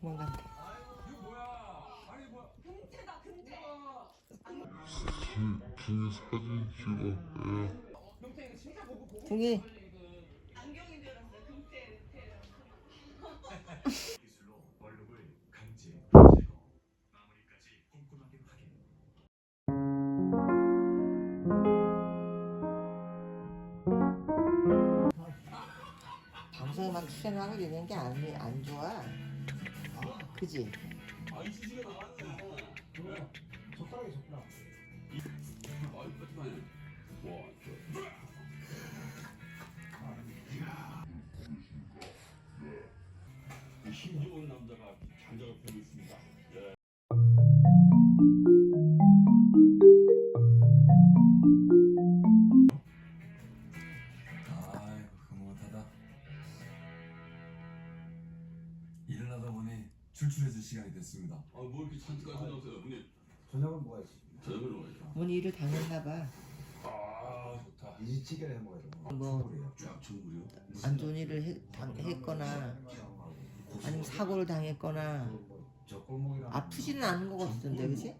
도망간대. 그 사진 찍었어요. 동이 기술로 원룸을 강제 제거 마무리까지 꼼꼼하게 확인 방송에 막 출연하고 이러는 게 안 안 좋아. 그지? 힘 좋은 남자가 장작을 펴고 있습니다 출출해질 시간이 됐습니다 아 뭐 이렇게 잔뜩 하셨어요 형님 저녁은 뭐가지? 저녁을 먹어야죠 문 일을 당했나 봐. 아 좋다 이지찌개를 해 먹어야죠. 뭐. 충분해요. 약천물이요? 안 좋은 일을 해- 당, 했거나 아니면 사고를 당했거나 저 골목이랑 아프지는 않은 것 같던데 그지?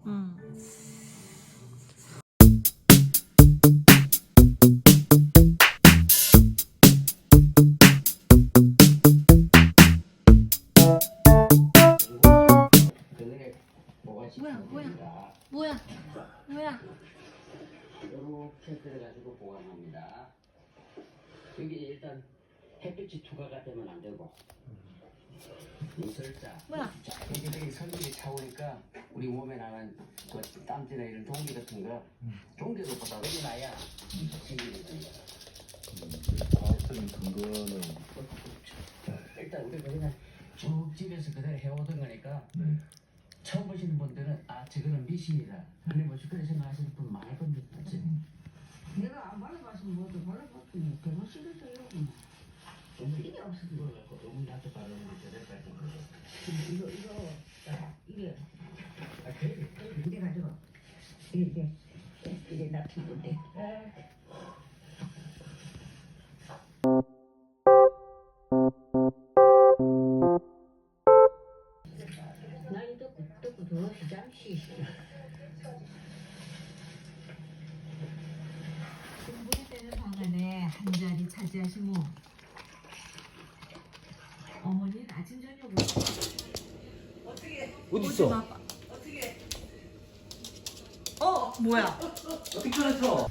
뭐야 뭐야 뭐야 뭐야 이렇게 들어가지고 보관합니다. 여기 일단 햇빛이 투과가 되면 안 되고 이슬자 뭐야? 자, 이게 되게 선들이 차오니까 우리 몸에 나는 그 땀띠나 이런 종기 같은 거 종기들보다 여기 나야 생기는 거예요. 과학적인 근거는 일단 우리가 그냥 쭉 집에서 그대로 해오던 거니까 네. 처음 보시는 분들은 아 저거는 미신이다. 아니 뭐 그렇게 생각하시는 분 많을 겁니다. 내가 안 발라봤으면 뭐도 발라봤더니 쓰겠어요 오늘 이게 없어서 그래갖고 너무 얕게 바르는 것 같은 거죠 근데 이거 이거 아, 이게. 아 그래? 이게 가지고. 이게 이게. 납품 건데 공부를 때는 방 안에 한 자리 차지하시고 어머니는 아침 저녁으로 어디 있어? 어 뭐야 어떻게 끊었어?